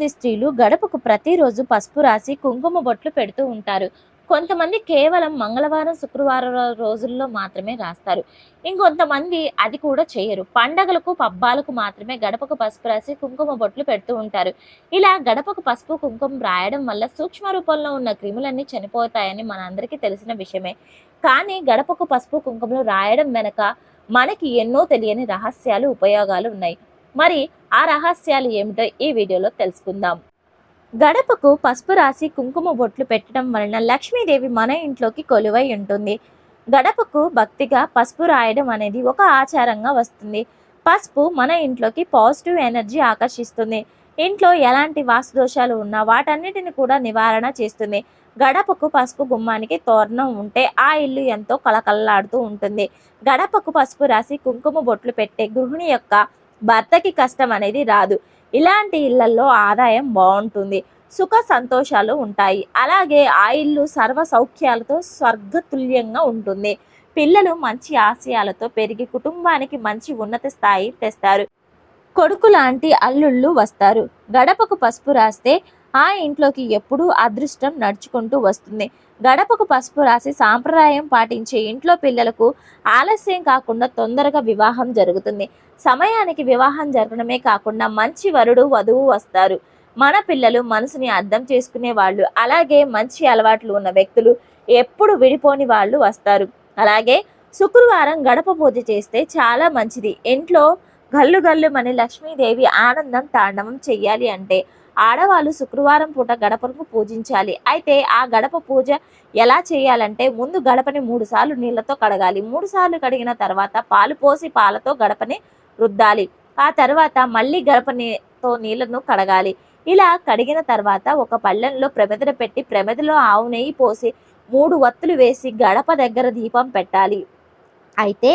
కొంతమంది స్త్రీలు గడపకు ప్రతిరోజు పసుపు రాసి కుంకుమ బొట్లు పెడుతూ ఉంటారు. కొంతమంది కేవలం మంగళవారం శుక్రవారం రోజుల్లో మాత్రమే రాస్తారు. ఇంకొంతమంది అది కూడా చేయరు. పండగలకు పబ్బాలకు మాత్రమే గడపకు పసుపు రాసి కుంకుమ బొట్లు పెడుతూ ఉంటారు. ఇలా గడపకు పసుపు కుంకుమ రాయడం వల్ల సూక్ష్మ రూపంలో ఉన్న క్రిములన్నీ చనిపోతాయని మనందరికీ తెలిసిన విషయమే. కానీ గడపకు పసుపు కుంకుమలు రాయడం వెనక మనకి ఎన్నో తెలియని రహస్యాలు ఉపయోగాలు ఉన్నాయి. మరి ఆ రహస్యాలు ఏమిటో ఈ వీడియోలో తెలుసుకుందాం. గడపకు పసుపు రాసి కుంకుమ బొట్లు పెట్టడం వలన లక్ష్మీదేవి మన ఇంట్లోకి కొలువై ఉంటుంది. గడపకు భక్తిగా పసుపు రాయడం అనేది ఒక ఆచారంగా వస్తుంది. పసుపు మన ఇంట్లోకి పాజిటివ్ ఎనర్జీ ఆకర్షిస్తుంది. ఇంట్లో ఎలాంటి వాస్తు దోషాలు ఉన్నా వాటన్నిటిని కూడా నివారణ చేస్తుంది. గడపకు పసుపు గుమ్మానికి తోరణం ఉంటే ఆ ఇల్లు ఎంతో కలకల్లాడుతూ ఉంటుంది. గడపకు పసుపు రాసి కుంకుమ బొట్లు పెట్టే గృహిణి యొక్క భర్తకి కష్టం అనేది రాదు. ఇలాంటి ఇళ్ళలో ఆదాయం బాగుంటుంది. సుఖ సంతోషాలు ఉంటాయి. అలాగే ఆ ఇల్లు సర్వ సౌఖ్యాలతో స్వర్గతుల్యంగా ఉంటుంది. పిల్లలు మంచి ఆశయాలతో పెరిగి కుటుంబానికి మంచి ఉన్నత స్థాయి తెస్తారు. కొడుకు లాంటి అల్లుళ్ళు వస్తారు. గడపకు పసుపు రాస్తే ఆ ఇంట్లోకి ఎప్పుడూ అదృష్టం నడుచుకుంటూ వస్తుంది. గడపకు పసుపు రాసి సాంప్రదాయం పాటించే ఇంట్లో పిల్లలకు ఆలస్యం కాకుండా తొందరగా వివాహం జరుగుతుంది. సమయానికి వివాహం జరగడమే కాకుండా మంచి వరుడు వధువు వస్తారు. మన పిల్లలు మనసుని అర్థం చేసుకునే వాళ్ళు అలాగే మంచి అలవాట్లు ఉన్న వ్యక్తులు ఎప్పుడు విడిపోని వాళ్ళు వస్తారు. అలాగే శుక్రవారం గడప పూజ చేస్తే చాలా మంచిది. ఇంట్లో గల్లు గల్లుమని లక్ష్మీదేవి ఆనందం తాండవం చెయ్యాలి అంటే ఆడవాళ్ళు శుక్రవారం పూట గడపను పూజించాలి. అయితే ఆ గడప పూజ ఎలా చేయాలంటే ముందు గడపని మూడు సార్లు నీళ్ళతో కడగాలి. మూడు సార్లు కడిగిన తర్వాత పాలు పోసి పాలతో గడపని రుద్దాలి. ఆ తర్వాత మళ్ళీ గడపనితో నీళ్ళను కడగాలి. ఇలా కడిగిన తర్వాత ఒక పళ్ళెంలో ప్రమిదన పెట్టి ప్రమిదలో ఆవు నెయ్యి పోసి మూడు వత్తులు వేసి గడప దగ్గర దీపం పెట్టాలి. అయితే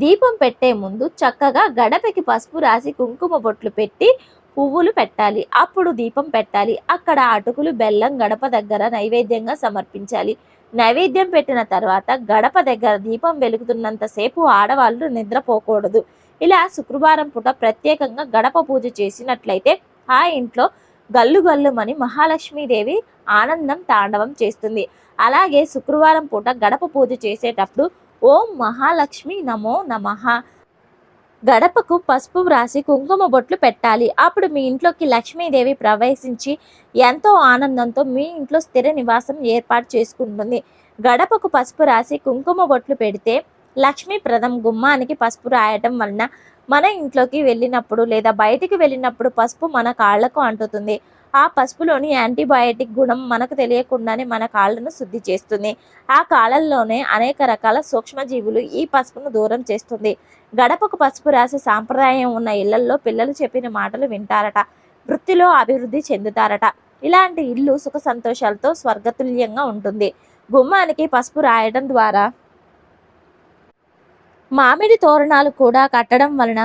దీపం పెట్టే ముందు చక్కగా గడపకి పసుపు రాసి కుంకుమ బొట్లు పెట్టి పువ్వులు పెట్టాలి. అప్పుడు దీపం పెట్టాలి. అక్కడ అటుకులు బెల్లం గడప దగ్గర నైవేద్యంగా సమర్పించాలి. నైవేద్యం పెట్టిన తర్వాత గడప దగ్గర దీపం వెలుగుతున్నంతసేపు ఆడవాళ్ళు నిద్రపోకూడదు. ఇలా శుక్రవారం పూట ప్రత్యేకంగా గడప పూజ చేసినట్లయితే ఆ ఇంట్లో గల్లు గల్లుమని మహాలక్ష్మీదేవి ఆనందం తాండవం చేస్తుంది. అలాగే శుక్రవారం పూట గడప పూజ చేసేటప్పుడు ఓం మహాలక్ష్మి నమో నమః. గడపకు పసుపు రాసి కుంకుమ బొట్లు పెట్టాలి. అప్పుడు మీ ఇంట్లోకి లక్ష్మీదేవి ప్రవేశించి ఎంతో ఆనందంతో మీ ఇంట్లో స్థిర నివాసం ఏర్పాటు చేసుకుంటుంది. గడపకు పసుపు రాసి కుంకుమ బొట్లు పెడితే లక్ష్మీప్రదం గుమ్మానికి పసుపు రాయటం వలన మన ఇంట్లోకి వెళ్ళినప్పుడు లేదా బయటికి వెళ్ళినప్పుడు పసుపు మన కాళ్ళకు అంటుతుంది. ఆ పసుపులోని యాంటీబయాటిక్ గుణం మనకు తెలియకుండానే మన కాళ్ళను శుద్ధి చేస్తుంది. ఆ కాళ్ళల్లోనే అనేక రకాల సూక్ష్మజీవులు ఈ పసుపును దూరం చేస్తుంది. గడపకు పసుపు రాసే సాంప్రదాయం ఉన్న ఇళ్ళల్లో పిల్లలు చెప్పిన మాటలు వింటారట. వృత్తిలో అభివృద్ధి చెందుతారట. ఇలాంటి ఇల్లు సుఖ సంతోషాలతో స్వర్గతుల్యంగా ఉంటుంది. గుమ్మానికి పసుపు రాయడం ద్వారా మామిడి తోరణాలు కూడా కట్టడం వలన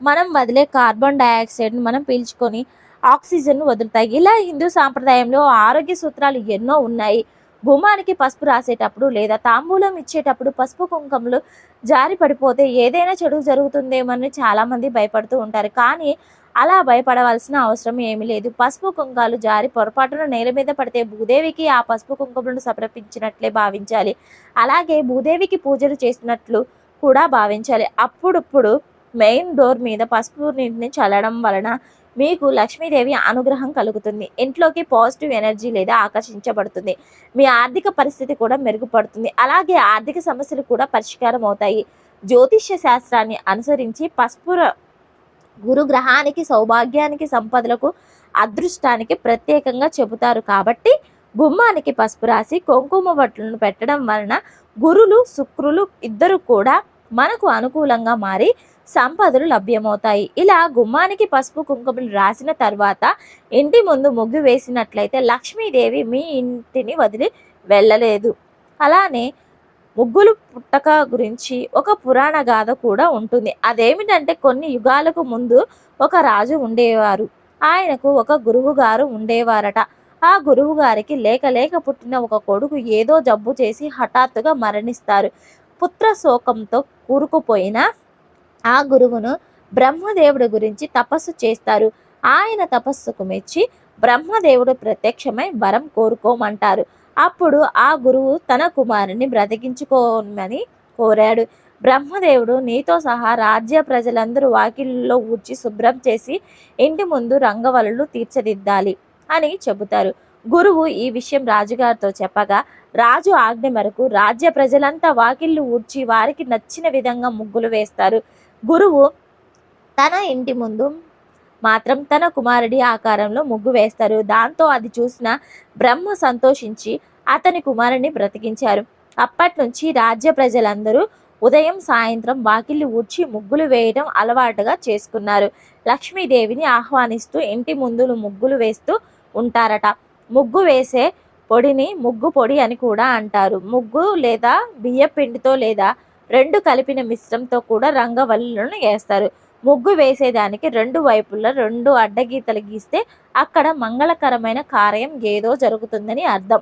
మనం వదిలే కార్బన్ డయాక్సైడ్ను మనం పీల్చుకొని ఆక్సిజన్ను వదులుతాయి. ఇలా హిందూ సాంప్రదాయంలో ఆరోగ్య సూత్రాలు ఎన్నో ఉన్నాయి. భూమానికి పసుపు రాసేటప్పుడు లేదా తాంబూలం ఇచ్చేటప్పుడు పసుపు కుంకుమలు జారి పడిపోతే ఏదైనా చెడు జరుగుతుందేమని చాలామంది భయపడుతూ ఉంటారు. కానీ అలా భయపడవలసిన అవసరం ఏమీ లేదు. పసుపు కుంకాలు జారి పొరపాటున నేల మీద పడితే భూదేవికి ఆ పసుపు కుంకుమలను సమర్పించినట్లే భావించాలి. అలాగే భూదేవికి పూజలు చేసినట్లు కూడా భావించాలి. అప్పుడప్పుడు మెయిన్ డోర్ మీద పసుపు నీటిని చల్లడం వలన మీకు లక్ష్మీదేవి అనుగ్రహం కలుగుతుంది. ఇంట్లోకి పాజిటివ్ ఎనర్జీ లేదా ఆకర్షించబడుతుంది. మీ ఆర్థిక పరిస్థితి కూడా మెరుగుపడుతుంది. అలాగే ఆర్థిక సమస్యలు కూడా పరిష్కారం అవుతాయి. జ్యోతిష్య శాస్త్రాన్ని అనుసరించి పసుపు గురు గ్రహానికి సౌభాగ్యానికి సంపదలకు అదృష్టానికి ప్రత్యేకంగా చెబుతారు. కాబట్టి గుమ్మానికి పసుపు రాసి కుంకుమ బట్టలను పెట్టడం వలన గురులు శుక్రులు ఇద్దరు కూడా మనకు అనుకూలంగా మారి సంపదలు లభ్యమవుతాయి. ఇలా గుమ్మానికి పసుపు కుంకుమలు రాసిన తర్వాత ఇంటి ముందు ముగ్గు వేసినట్లయితే లక్ష్మీదేవి మీ ఇంటిని వదిలి వెళ్ళలేదు. అలానే ముగ్గులు పుట్టక గురించి ఒక పురాణ గాథ కూడా ఉంటుంది. అదేమిటంటే కొన్ని యుగాలకు ముందు ఒక రాజు ఉండేవారు. ఆయనకు ఒక గురువు గారు ఉండేవారట. ఆ గురువు గారికి లేక లేక పుట్టిన ఒక కొడుకు ఏదో జబ్బు చేసి హఠాత్తుగా మరణిస్తారు. పుత్ర శోకంతో కూరుకుపోయిన ఆ గురువును బ్రహ్మదేవుడి గురించి తపస్సు చేస్తారు. ఆయన తపస్సుకు మెచ్చి బ్రహ్మదేవుడు ప్రత్యక్షమై వరం కోరుకోమంటారు. అప్పుడు ఆ గురువు తన కుమారుని బ్రతికించుకోమని కోరాడు. బ్రహ్మదేవుడు నీతో సహా రాజ్య ప్రజలందరూ వాకిల్లో ఊడ్చి శుభ్రం చేసి ఇంటి ముందు రంగవల్లులు తీర్చిదిద్దాలి అని చెబుతారు. గురువు ఈ విషయం రాజుగారితో చెప్పగా రాజు ఆజ్ఞ మేరకు రాజ్య ప్రజలంతా వాకిళ్ళు ఊడ్చి వారికి నచ్చిన విధంగా ముగ్గులు వేస్తారు. గురువు తన ఇంటి ముందు మాత్రం తన కుమారుడి ఆకారంలో ముగ్గు వేస్తారు. దాంతో అది చూసిన బ్రహ్మ సంతోషించి అతని కుమారుని బ్రతికించారు. అప్పటి నుంచి రాజ్య ప్రజలందరూ ఉదయం సాయంత్రం వాకిళ్ళు ఊడ్చి ముగ్గులు వేయడం అలవాటుగా చేసుకున్నారు. లక్ష్మీదేవిని ఆహ్వానిస్తూ ఇంటి ముందు ముగ్గులు వేస్తూ ఉంటారట. ముగ్గు వేసే పొడిని ముగ్గు పొడి అని కూడా అంటారు. ముగ్గు లేదా బియ్య పిండితో లేదా రెండు కలిపిన మిశ్రంతో కూడా రంగవల్లులను వేస్తారు ముగ్గు వేసేదానికి రెండు వైపులా రెండు అడ్డగీతలు గీస్తే అక్కడ మంగళకరమైన కార్యం ఏదో జరుగుతుందని అర్థం.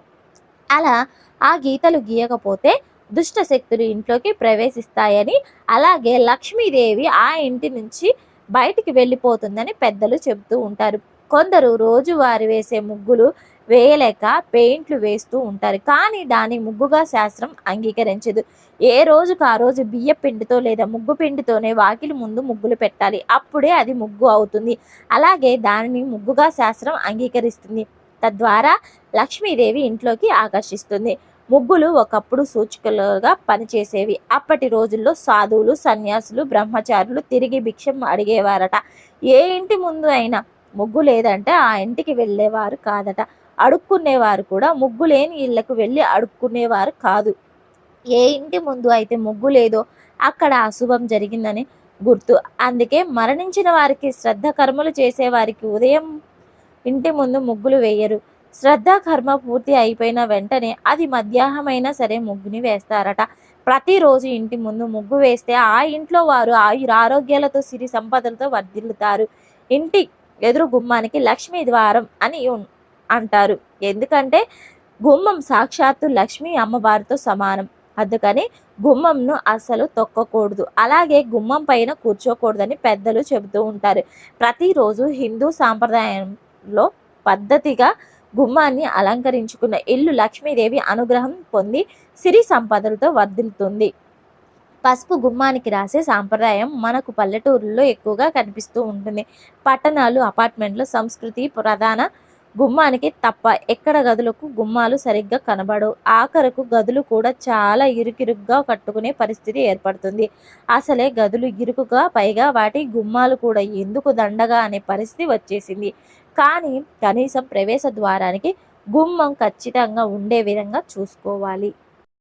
అలా ఆ గీతలు గీయకపోతే దుష్ట శక్తులు ఇంట్లోకి ప్రవేశిస్తాయని అలాగే లక్ష్మీదేవి ఆ ఇంటి నుంచి బయటికి వెళ్ళిపోతుందని పెద్దలు చెబుతూ ఉంటారు. కొందరు రోజువారి వేసే ముగ్గులు వేయలేక పెయింట్లు వేస్తూ ఉంటారు. కానీ దాని ముగ్గుగా శాస్త్రం అంగీకరించదు. ఏ రోజుకు ఆ రోజు బియ్య పిండితో లేదా ముగ్గు పిండితోనే వాకిలి ముందు ముగ్గులు పెట్టాలి. అప్పుడే అది ముగ్గు అవుతుంది. అలాగే దానిని ముగ్గుగా శాస్త్రం అంగీకరిస్తుంది. తద్వారా లక్ష్మీదేవి ఇంట్లోకి ఆకర్షిస్తుంది. ముగ్గులు ఒకప్పుడు సూచికలుగా పనిచేసేవి. అప్పటి రోజుల్లో సాధువులు సన్యాసులు బ్రహ్మచారులు తిరిగి భిక్షం అడిగేవారట. ఏ ఇంటి ముందు అయినా ముగ్గు లేదంటే ఆ ఇంటికి వెళ్ళేవారు కాదట. అడుక్కునేవారు కూడా ముగ్గు లేని ఇళ్ళకు వెళ్ళి అడుక్కునేవారు కాదు. ఏ ఇంటి ముందు అయితే ముగ్గు లేదో అక్కడ అశుభం జరిగిందని గుర్తు. అందుకే మరణించిన వారికి శ్రద్ధ కర్మలు చేసేవారికి ఉదయం ఇంటి ముందు ముగ్గులు వేయరు. శ్రద్ధ కర్మ పూర్తి అయిపోయిన వెంటనే అది మధ్యాహ్నమైనా సరే ముగ్గుని వేస్తారట. ప్రతిరోజు ఇంటి ముందు ముగ్గు వేస్తే ఆ ఇంట్లో వారు ఆయుర ఆరోగ్యాలతో సిరి సంపదలతో వర్ధిల్లుతారు. ఇంటి ఎదురు గుమ్మానికి లక్ష్మీ ద్వారం అని అంటారు. ఎందుకంటే గుమ్మం సాక్షాత్తు లక్ష్మీ అమ్మవారితో సమానం. అందుకని గుమ్మంను అస్సలు తొక్కకూడదు. అలాగే గుమ్మం పైన కూర్చోకూడదని పెద్దలు చెబుతూ ఉంటారు. ప్రతిరోజు హిందూ సాంప్రదాయంలో పద్ధతిగా గుమ్మాన్ని అలంకరించుకున్న ఇల్లు లక్ష్మీదేవి అనుగ్రహం పొంది సిరి సంపదలతో వర్ధిల్లుతుంది. పసుపు గుమ్మానికి రాసే సాంప్రదాయం మనకు పల్లెటూరుల్లో ఎక్కువగా కనిపిస్తూ ఉంటుంది. పట్టణాలు అపార్ట్మెంట్లు సంస్కృతి ప్రధాన గుమ్మానికి తప్ప ఎక్కడ గదులకు గుమ్మాలు సరిగ్గా కనబడవు. ఆఖరకు గదులు కూడా చాలా ఇరుకిరుగ్గా కట్టుకునే పరిస్థితి ఏర్పడుతుంది. అసలే గదులు ఇరుకుగా పైగా వాటి గుమ్మాలు కూడా ఎందుకు దండగా అనే పరిస్థితి వచ్చేసింది. కానీ కనీసం ప్రవేశ ద్వారానికి గుమ్మం ఖచ్చితంగా ఉండే విధంగా చూసుకోవాలి.